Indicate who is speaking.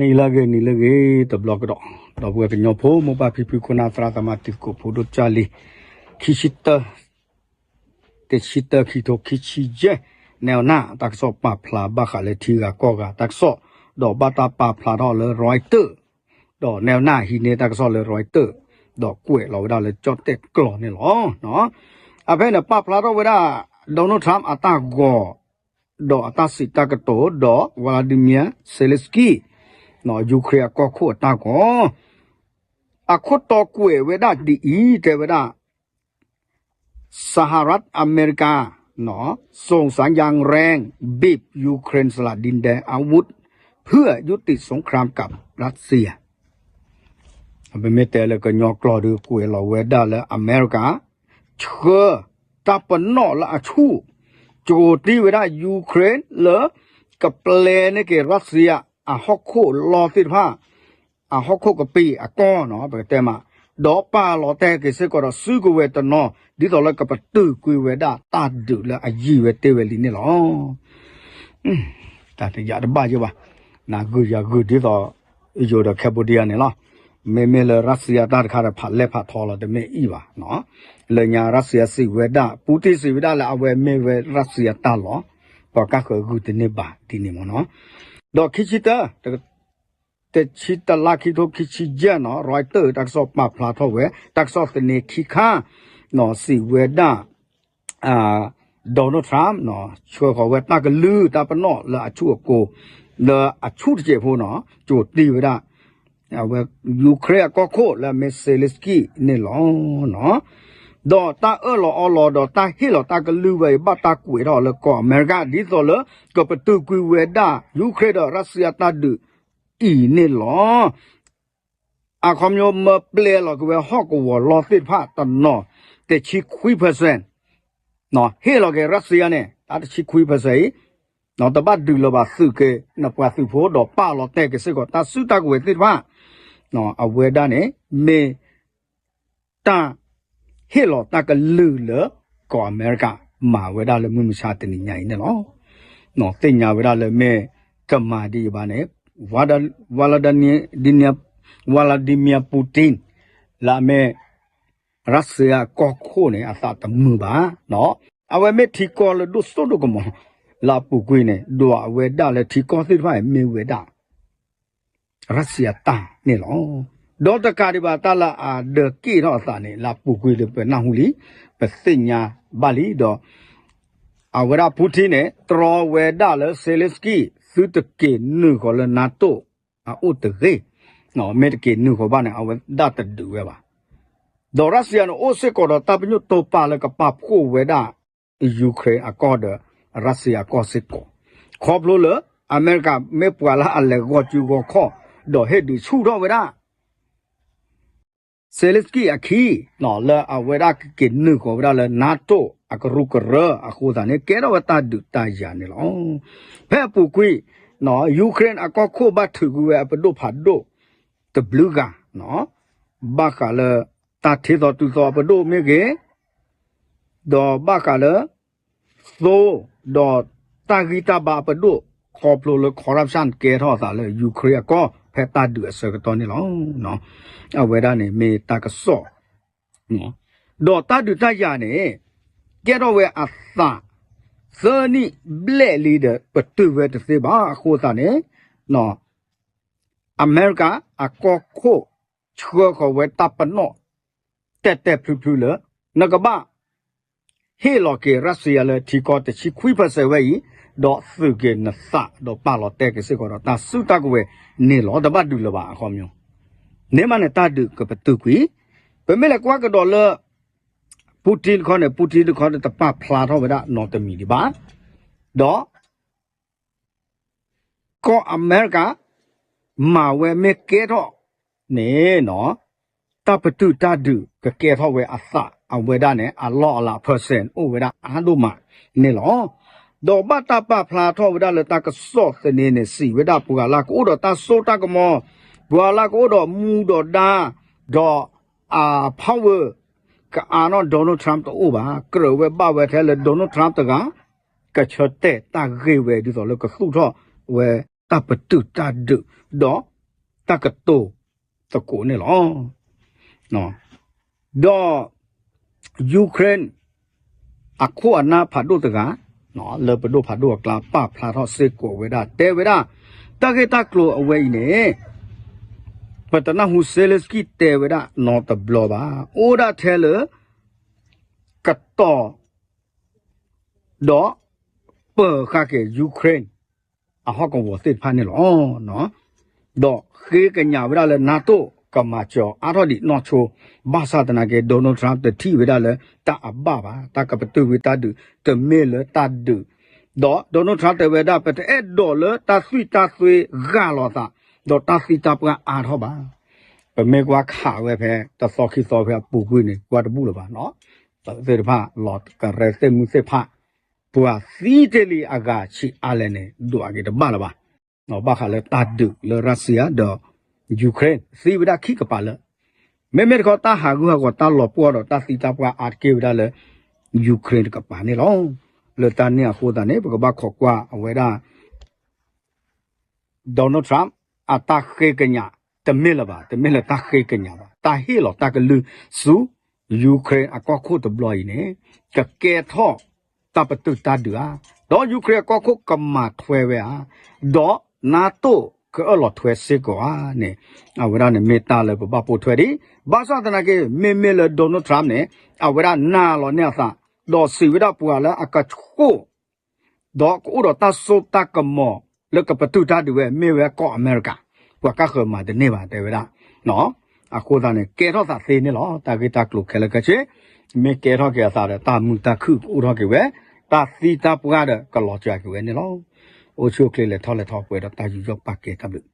Speaker 1: နေလာကေနေလာကေတဘလကတော့တော့ဘွယ်ကညဖိုးမပါဖီဖီခုနာသရာတမတိကိုဖိုဒိုချာလီခိရှိတတေရှိတခိတိုခိချီဂျေနေနာတက်ဆော့ပဖလာဘခလေထီကကောကတက်ဆော့တော့ဘတာပဖလာတော့လေရိုက်တာတော့နေနာဟီနေတက်ဆော့လေရိုက်တာတော့ကွယ်လောတော့လေကြော့တက်ကလောနေလောနော်အဖေနဲ့ပဖလာတော့ဝရဒေါနယ်ထရမ်အတာဂော do atasi takato do Vladimir Zelensky no Ukraine ko kho ta ko akho to kwe weda di i te weda Saharat America no ส่ นอยูเครียก็ขวดตาก็อะคุตตอกวยเวดาดีอีเทวดาสหรัฐอเมริกาเนอส่งสัญญาณแรงบีบยูเครนสลัดดินแดนอาวุธ เพื่อยุติสงครามกับรัสเซียเป็นเมตเลยก็ยอกลอดูกวยเราเวดาและอเมริกาเชื่อตาปนนอละชูโจตีเวดายูเครนเหรอกับเปลนเกรัสเซีย าชู ဂျိုတီဝရယူကရိန်းလကပလေနေကေရုရှားအဟခုလောတိဖာအဟခုကပီအကောနော်ဘယ်တဲမှာဒေါ်ပါလောတဲကေစကောရစုကဝဲတနောဒီတော်လကပတူကွေဝဲတာတာဒူလအကြီးဝဲတေဝဲလီနေလောอืมတာတရတပါကြပါနာဂူရဂူဒီတော်အဂျိုဒကပဒီယာနေလားမေမေလရုရှားတာခါရဖလက်ဖထော်လာတဲ့မေဤပါနော်လညာရုရှားစီဝဲတာပူတိစီဝဲတာလာအဝဲမေဝဲရုရှားတာလောပကခဂူတနေပါဒီနေမနော် ဒေါ်ခိချီတာတချီတလာခိတိုခိချီဂျာနော်ရိုက်တာတက်ဆော့ပဖလာထောဝဲတက်ဆော့တနေခိခါနော်စီဝဲတာအာဒေါ်နယ်ထရမ်နော်ချွေခေါ်ဝဲတကလူတပနော့လာအချုကိုလာအချုတကျေဖို့နော်ကျိုတီဝဲတာအဝဲယူကရိန်းကခိုလာမက်ဆေလစ်ကီနေလောနော် တော့တာအလောအလောတော့တာဟီလောတာကလူဝဲဘတာကွေတော့လကောအမေရိကဒီတော့လကပတူကွေဝဲဒါယူကရိန်းတော့ရုရှားတာဒူအီနေလောအခမယောမပလေလောကဝဲဟော့ကဝလောသစ်ဖတ်တနော်တဲ့ချီခွီပစန်နော်ဟီလောကရုရှားနဲ့တာချီခွီပစန်နော်တပတ်ဒူလောပါစုကေနပွားစုဖို့တော့ပါလောတဲ့ကစကောတာစုတကွေသစ်ဖတ်နော်အဝဲတာနဲ့မေတာ ဟေလောတကလူလကောအမေရိကမာဝဲဒါလမှုမရှာတနေညာနေလောနော်တင်ညာဝဲဒါလမဲကမာဒီဘာနဲ့ဝါဒဝါလာဒနီဒီနီဝါလာဒီမီယာပူတင်လာမဲရုရှားကောခိုနဲ့အသတမှုပါနော်အဝဲမဲထီကောလဒုစတုကမလာပူကွေးနဲ့ဒွာဝဲဒါလဲထီကောသိဖိုင်မေဝဲဒါရုရှားတာနေလော ဒေါတကာဒီဘာတလာအာဒကေတော့စာနေလာပူကွေလပနာဟုလီပစညာဘာလီတော့အဝရပူတင်နဲ့တရောဝဲဒါလဆေလစ်ကီသုတကေနုခေါ်လနာတိုအုတ်ရေနော်မေတကေနုခေါ်ပါနဲ့အဝဒတဒူဝဲပါဒေါ်ရစီယန်အိုစစ်ကောတော့တပညုတောပါလကပပကိုဝဲဒါယူကရိန်းအကောဒရုရှားကောစစ်ကိုခေါ်ဘလို့လအမေရိကမေပွာလာအလက်ကောကျူကောခေါ်တော့ဟဲ့ဒီချူတော့ဝဲဒါ เซเลสกี้อะคีนอเลอเวดากินนึกของเวดาเลนาโตอะกรุกเรอะโคตาเนี่ยแกดวตาดุตายาเนี่ยลอแพ้ปูกุยนอยูเครนอะก็โคบะถึกูเวอะปะโดผาโดตะบลูกาเนาะบากาเลตาเท ဖက်တာတူအစကတော်နေလောနော်အဝဲရနေမေတာကစောနော်တော့တာတူတရနေကဲတော့ဝဲအသာဇာနိဘလက်လီဒပတူဝဲတစေပါခိုးတာနေနော်အမေရိကအကောခိုချောခဝဲတပ်ပနောတက်တက်ဖြူဖြူလနကဘာ ဟေလော်ကေရုရှားလေတီကောတချီခွိဖဆဲဝဲတော့စုကေနစတော့ပါလော်တက်ကေစကောတော့တာစုတကဝဲနေလောတပတ်ဒူလပါအခေါမျိုးနေမနဲ့တဒုကပတုကွေပမေလကွာကတော့လပူတင်ခေါနဲ့ပူတင်ခေါနဲ့တပဖလာတော့ဝဒနော်တမီဒီပါတော့ကောအမေရိကမာဝဲမေကေတော့နေနော်တပတုတဒုကကေတော့ဝဲအ သအဝဲဒနဲ့အလောအလာ percent ဩဝဲဒအားတို့မနေလောဒေါ်ဘတာပဖလာထောဝဒလတကဆော့စနေနေစီဝဒပူကလာကိုတော့တဆိုးတကမောဘွာလာကိုတော့မူတော့ဒါဒေါ်အာဖောဝကအာနော်ဒေါ်နယ်ထရမ်တော့ဘာကရဝဲဘဝဲထဲလေဒေါ်နယ် ยูเครนอักขวานาผาดุตกะเนาะเลปดุผาดุกลาป้าพลาทอเซกัวเวดาเตเวดาตะเกตากลัวเอาไว้เนี่ยปตนาฮูเซเลสกีเตเวดานอตบลอบาโอดาเทเลกัตตอดอเปอคาเกยูเครนอะฮอกกวอติดพาเนี่ยหรอเนาะดอเคกันยาเวดาเลนาโต ကမာကျော်အားတော့ဒီနော်ချိုဘာသာတနာကေဒေါ်နယ်ထရန့်တတိဝေဒလေတာအဘဘာတာကပတူဝေတာဒုတမေလတာဒုဒေါ်ဒေါ်နယ်ထရန့်တဝေဒပတဲ့ဒေါ်လတာဆွီတာဆွေဂါလောတာဒေါ်တာစီတာပကအားတော့ပါပမေကွာခါဝဲဖဲတစောခိစောဖဲပူကွေးနေကွာတဘူးလပါနော်သေရဖာလော့ကရဲစမှုစေဖာပူအစီတလီအကချီအလည်းနေဒူအကေတပါလပါနော်ဘာခါလဲတာဒုလရဆီယာဒေါ် ယူကရိန်းစီဝဒခိကပါလမေမေကောတာဟာဂူဟာကောတာလောပွားတော့တာစီတာပွားအာကေဝဒလေယူကရိန်းကပါနေလောလေတန်နေဟိုတနေဘကဘခောကွာအဝဲဒါဒေါ်နယ်ထရမ်အတာခေကညာတမီလပါတမီလတာခေကညာပါတာဟီလောတာကလူစုယူကရိန်းအကောခုတဘလိုင်းနေကကဲထောတပတုတဒူအာဒေါ်ယူကရိန်းအကောခုကမ္မထွဲဝဲအာဒေါ်နာတို ကအလောထွဲစစ်ကွာနဲ့အဝရနဲ့မေတာလေပပပိုထွဲဒီဘာသာတနာကေမေမေလေဒေါ်နယ်ထရမ်နဲ့အဝရနာလောနဲ့သာဒေါ်စီဝဒပူလာအကချိုဒေါ်ကိုတော့တဆုတကမောလကပတူတာဒီဝဲမေဝဲကောအမေရိကပူကခမတဲ့နေပါတယ်ဝရနော်အခုသားနဲ့ကေတော့သာသေးနေလောတာဂီတာကလုခဲလကချေမေကေတော့ကေသာတဲ့တာမူတခုဥတော့ကေဝဲတာသီတာပူရတဲ့ကလောကြကွယ်နေလော အိုချိုကလေးလေထောက်လေထောက်ပွဲတော့တာယူရောက်ပါကေကဘလူ